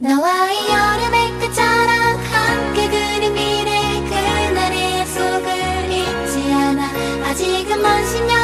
너와의 여름의 끝자락 함께 그린 미래 그날의 약속을 잊지 않아. 아직은 먼 10년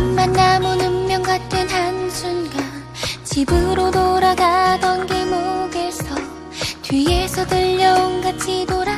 첫 만남은 운명 같은 한순간 집으로 돌아가던 길목에서 뒤에서 들려온 같이 돌아